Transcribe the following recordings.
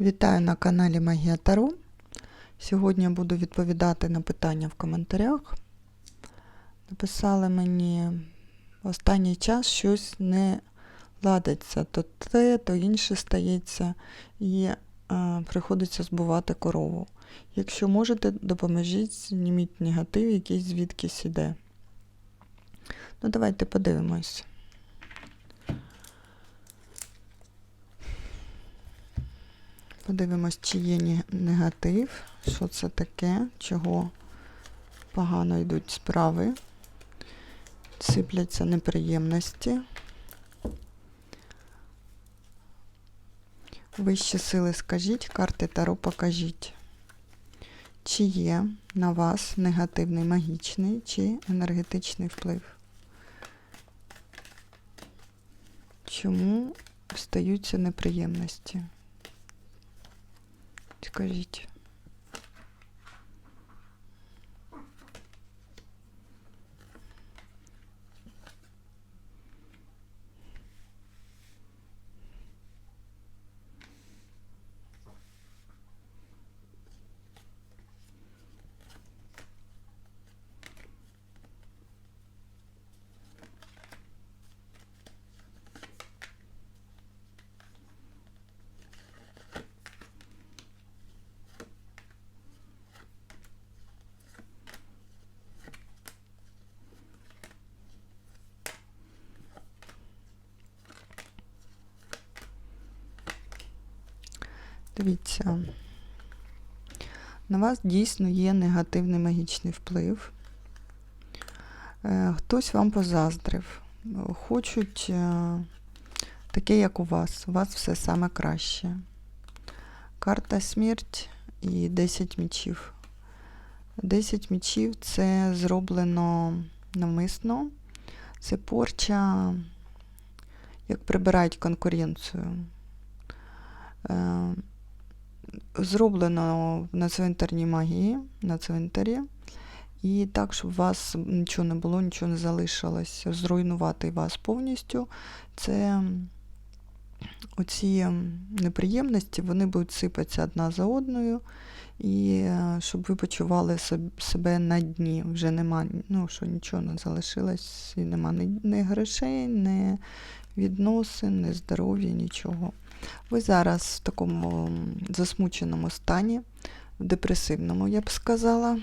Вітаю на каналі Магія Таро. Сьогодні буду відповідати на питання в коментарях. Написали мені в останній час щось не ладиться, то те, то інше стається, і е, приходиться збувати корову. Якщо можете, допоможіть, зніміть негатив, який звідкись іде. Ну, давайте подивимось. Подивимось, чи є негатив, що це таке, чого погано йдуть справи. Сипляться неприємності. Вищі сили скажіть, карти Таро покажіть. Чи є на вас негативний магічний чи енергетичний вплив? Чому стаються неприємності? Скажіть. Дивіться. На вас дійсно є негативний магічний вплив. Е, Хтось вам позаздрив. Хочуть е, таке, як у вас. У вас все саме краще. Карта смерть і 10 мічів. 10 мічів це зроблено навмисно. Це порча, як прибирають конкуренцію. Зроблено на цвинтарній магії, на цвинтарі. І так, щоб у вас нічого не було, нічого не залишилось, зруйнувати вас повністю. Це оці неприємності, вони будуть сипатися одна за одною. І е, щоб ви почували себе на дні. Вже нема, ну, що нічого не залишилось, і нема ні грошей, ні відносин, ні здоров'я, нічого. Ви зараз в такому засмученому стані, в депресивному, я б сказала.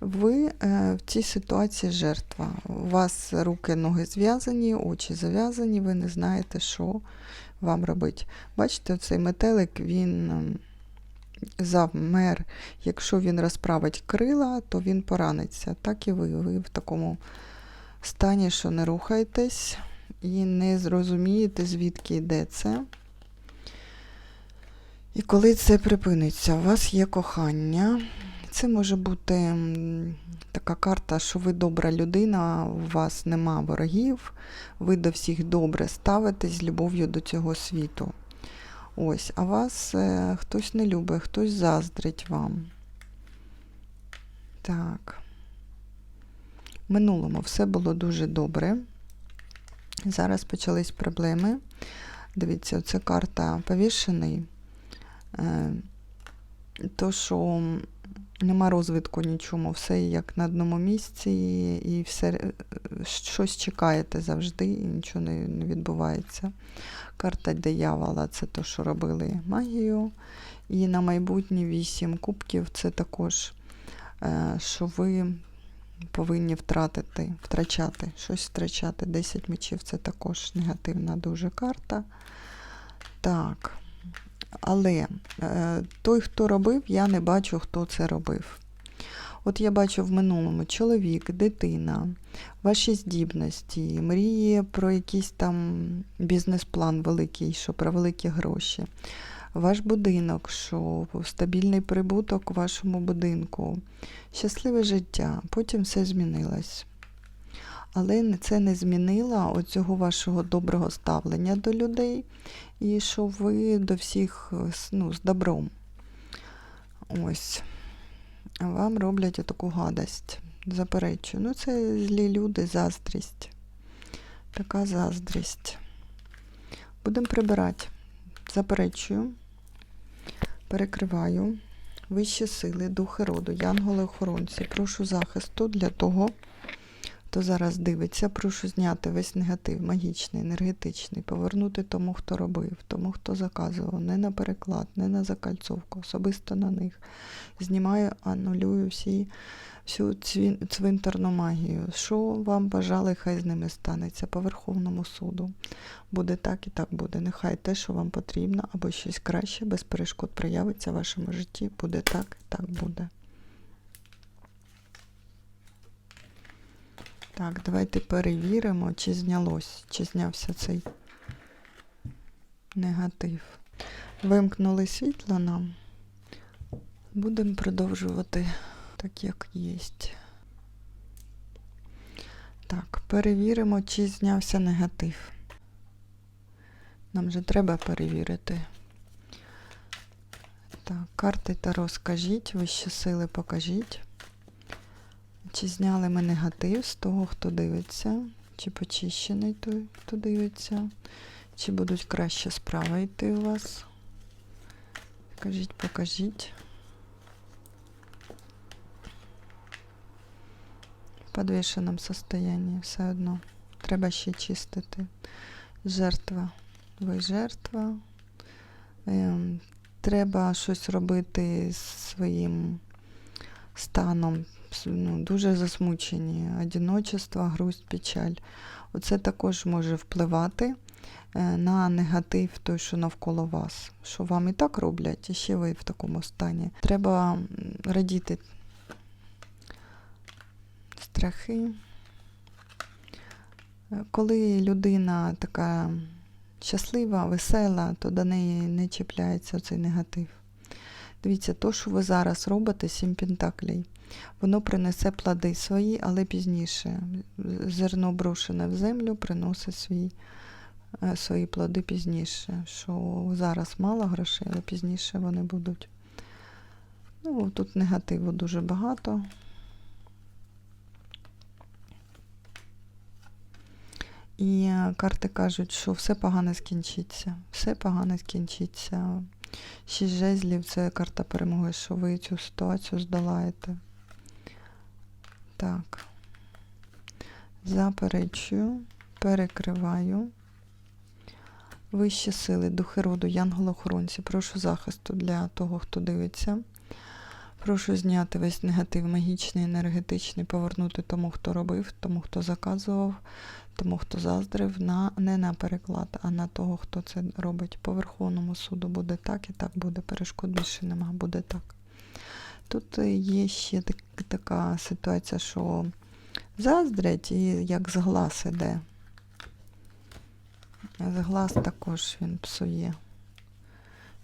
Ви е, в цій ситуації жертва. У вас руки, ноги зв'язані, очі зав'язані, ви не знаєте, що вам робити. Бачите, цей метелик, він завмер. Якщо він розправить крила, то він пораниться. Так і ви. Ви в такому стані, що не рухаєтесь і не зрозумієте, звідки йде це. І коли це припиниться, у вас є кохання. Це може бути така карта, що ви добра людина, у вас нема ворогів, ви до всіх добре ставитесь з любов'ю до цього світу. Ось, а вас е, хтось не любить, хтось заздрить вам. Так. В минулому все було дуже добре. Зараз почались проблеми. Дивіться, це карта повішений. Е, То, що нема розвитку нічому, все як на одному місці, і все е, щось чекаєте завжди, і нічого не, відбувається. Карта диявола це те, що робили магію. І на майбутнє вісім кубків це також, е, що ви повинні втратити, втрачати, щось втрачати. 10 мечів це також негативна дуже карта. Так. Але е, той, хто робив, я не бачу, хто це робив. От я бачу в минулому чоловік, дитина, ваші здібності, мрії про якийсь там бізнес-план великий, що про великі гроші. Ваш будинок, що стабільний прибуток у вашому будинку, щасливе життя. Потім все змінилось. Але це не змінило оцього вашого доброго ставлення до людей і що ви до всіх ну, з добром. Ось. Вам роблять таку гадость. Заперечую. Ну, це злі люди, заздрість. Така заздрість. Будемо прибирати заперечую, перекриваю вищі сили, духи роду, янголи-охоронці. Прошу захисту для того хто зараз дивиться. Прошу зняти весь негатив, магічний, енергетичний, повернути тому, хто робив, тому, хто заказував, не на переклад, не на закальцовку, особисто на них. Знімаю, анулюю всі, всю цвинтарну магію. Що вам бажали, хай з ними станеться по Верховному суду. Буде так і так буде. Нехай те, що вам потрібно, або щось краще, без перешкод проявиться в вашому житті. Буде так і так буде. Так, давайте перевіримо, чи знялось, чи знявся цей негатив. Вимкнули світло нам. Будемо продовжувати так, як є. Так, перевіримо, чи знявся негатив. Нам же треба перевірити. Так, карти Таро скажіть, вищі сили покажіть. Чи зняли ми негатив з того, хто дивиться, чи почищений той, хто дивиться, чи будуть краще справи йти у вас. Скажіть, покажіть. В подвішеному состоянні все одно. Треба ще чистити. Жертва. Ви жертва. Ем, треба щось робити з своїм станом. Ну, дуже засмучені. Одиночество, грусть, печаль. Оце також може впливати е, на негатив той, що навколо вас. Що вам і так роблять, і ще ви в такому стані. Треба радіти страхи. Е, Коли людина така щаслива, весела, то до неї не чіпляється цей негатив. Дивіться, то, що ви зараз робите, сім пентаклей, воно принесе плоди свої, але пізніше. Зерно брошене в землю приносить свій, е, свої плоди пізніше. Що зараз мало грошей, але пізніше вони будуть. Ну, тут негативу дуже багато. І е, карти кажуть, що все погано скінчиться. Все погано скінчиться. Шість жезлів це карта перемоги, що ви цю ситуацію здолаєте. Так. Заперечую, перекриваю. Вищі сили, духи роду, янголи-охоронці. Прошу захисту для того, хто дивиться. Прошу зняти весь негатив магічний, енергетичний, повернути тому, хто робив, тому, хто заказував, тому, хто заздрив, на, не на переклад, а на того, хто це робить. По Верховному суду буде так і так буде. Перешкод більше нема, буде так. Тут е, є ще так, така ситуація, що заздрять і як з глаз іде. З глаз також він псує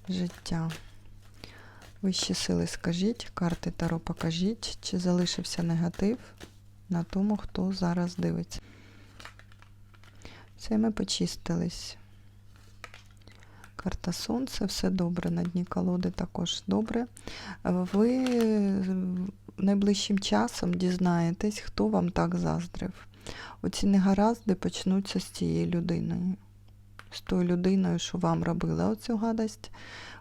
життя. Вищі сили скажіть, карти Таро покажіть, чи залишився негатив на тому, хто зараз дивиться. Це ми почистились. Карта Сонце, все добре. На дні колоди також добре. Ви найближчим часом дізнаєтесь, хто вам так заздрив. Оці негаразди почнуться з цією людиною. З тою людиною, що вам робила оцю гадость.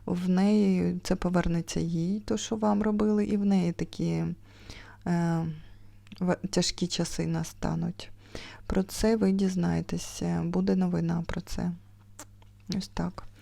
В неї це повернеться їй, то, що вам робили, і в неї такі е, тяжкі часи настануть. Про це ви дізнаєтеся, буде новина про це. Ось так.